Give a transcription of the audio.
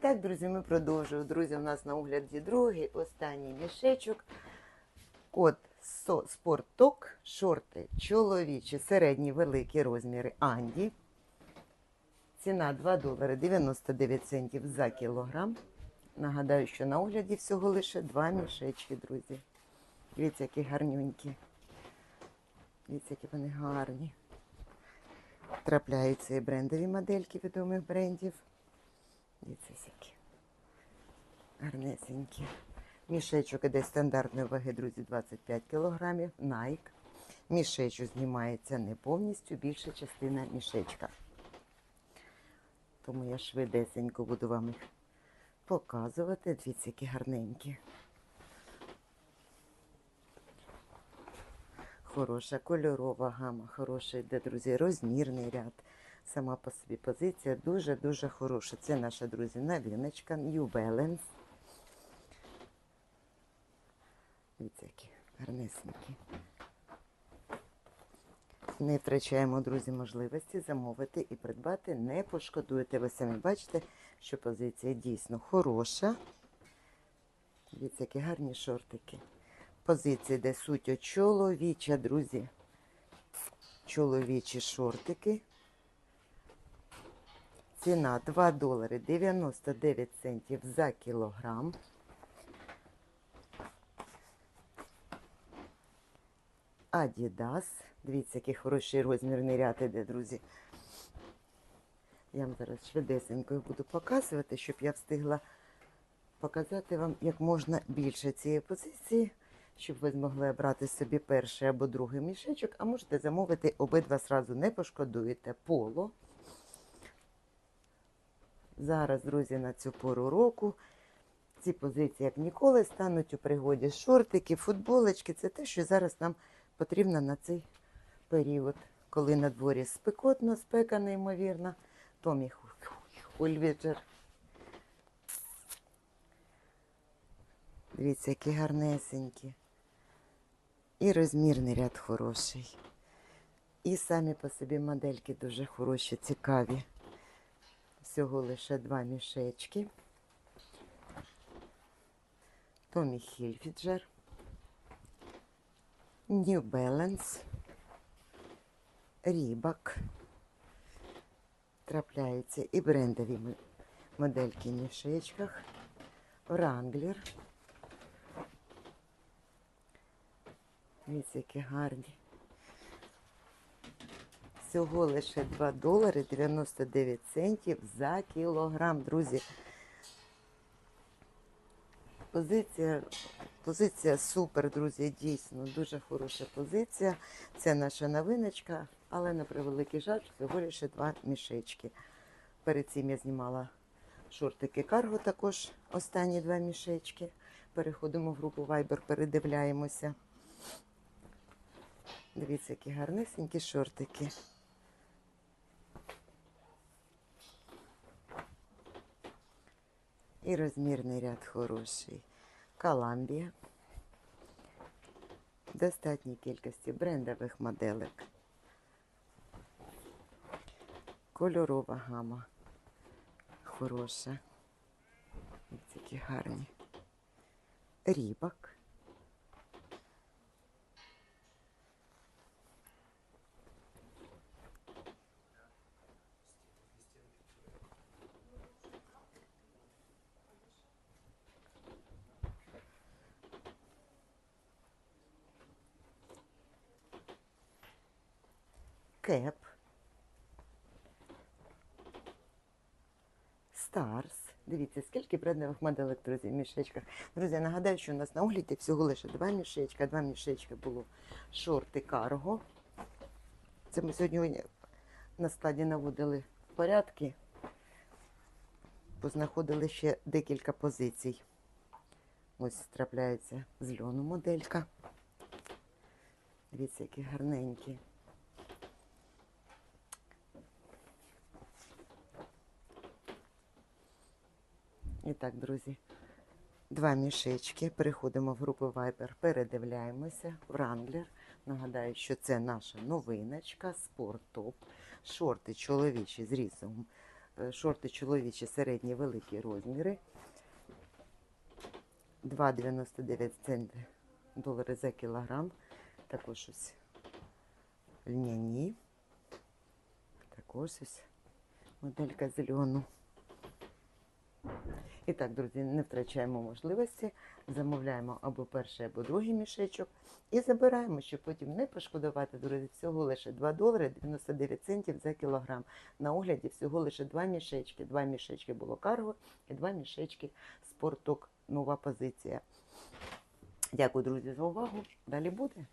так, друзі, ми продовжуємо. Друзі, у нас на огляді другий, останній мішечок. СО Спорток, шорти чоловічі, середні, великі розміри Анді. Ціна 2 долари 99 центів за кілограм. Нагадаю, що на огляді всього лише два мішечки, друзі. Дивіться, які гарнюнькі. Дивіться, які вони гарні. Трапляються і брендові модельки відомих брендів. Дивіться, які гарнесенькі. Мішечок іде стандартної ваги, друзі, 25 кг. Nike. Мішечок знімається не повністю, більша частина мішечка. Тому я швидесенько буду вам їх показувати. Дивіться, які гарненькі. Хороша кольорова гама, хороший йде, друзі, розмірний ряд. Сама по собі позиція дуже-дуже хороша. Це наша, друзі, новиночка New Balance. Дивіться, які гарнесенькі. Не втрачаємо, друзі, можливості замовити і придбати. Не пошкодуєте. Ви самі бачите, що позиція дійсно хороша. Дивіться, які гарні шортики. Позиція йде суттю чоловіча, друзі. Чоловічі шортики. Ціна 2 долари 99 центів за кілограм. Адідас. Дивіться, який хороший розмірний ряд іде, друзі. Я вам зараз швидесенько буду показувати, щоб я встигла показати вам як можна більше цієї позиції, щоб ви змогли обрати собі перший або другий мішечок, а можете замовити обидва сразу не пошкодуєте поло. Зараз, друзі, на цю пору року ці позиції, як ніколи, стануть у пригоді. Шортики, футболочки це те, що зараз нам потрібно на цей період, коли на дворі спекотно, спека неймовірна. Томі Хульвіджер. Дивіться, які гарнесенькі. І розмірний ряд хороший. І самі по собі модельки дуже хороші, цікаві. Всього лише два мішечки. Томі Хільфіджер. New Balance. Рібак. Трапляються і брендові модельки в мішечках. Wrangler. Дивіться, які гарні. Всього лише 2 долари 99 центів за кілограм, друзі. Позиція, позиція супер, друзі, дійсно, дуже хороша позиція. Це наша новиночка, але на превеликий жаль, всього лише два мішечки. Перед цим я знімала шортики карго також, останні два мішечки. Переходимо в групу Viber, передивляємося. Дивіться, які гарнесенькі шортики. І розмірний ряд хороший. Каламбія. Достатній кількості брендових моделек. Кольорова гама. Хороша. Ось Такі гарні. Рібак. Кеп. Старс. Дивіться, скільки брендових моделек, друзі, в мішечках. Друзі, я нагадаю, що у нас на огляді всього лише два мішечка. Два мішечка було шорти карго. Це ми сьогодні на складі наводили порядки. Познаходили ще декілька позицій. Ось трапляється з льону моделька. Дивіться, які гарненькі. І так, друзі, два мішечки. Переходимо в групу Viber, передивляємося. Wrangler. Нагадаю, що це наша новиночка, спорт-топ, шорти чоловічі з різом е, шорти чоловічі середні великі розміри. 2,99 центри долари за кілограм. Також ось льняні. Також ось моделька зелену. І так, друзі, не втрачаємо можливості. Замовляємо або перший, або другий мішечок. І забираємо, щоб потім не пошкодувати, друзі, всього лише 2 долари 99 центів за кілограм. На огляді всього лише два мішечки. Два мішечки було карго і два мішечки спорток. Нова позиція. Дякую, друзі, за увагу. Далі буде.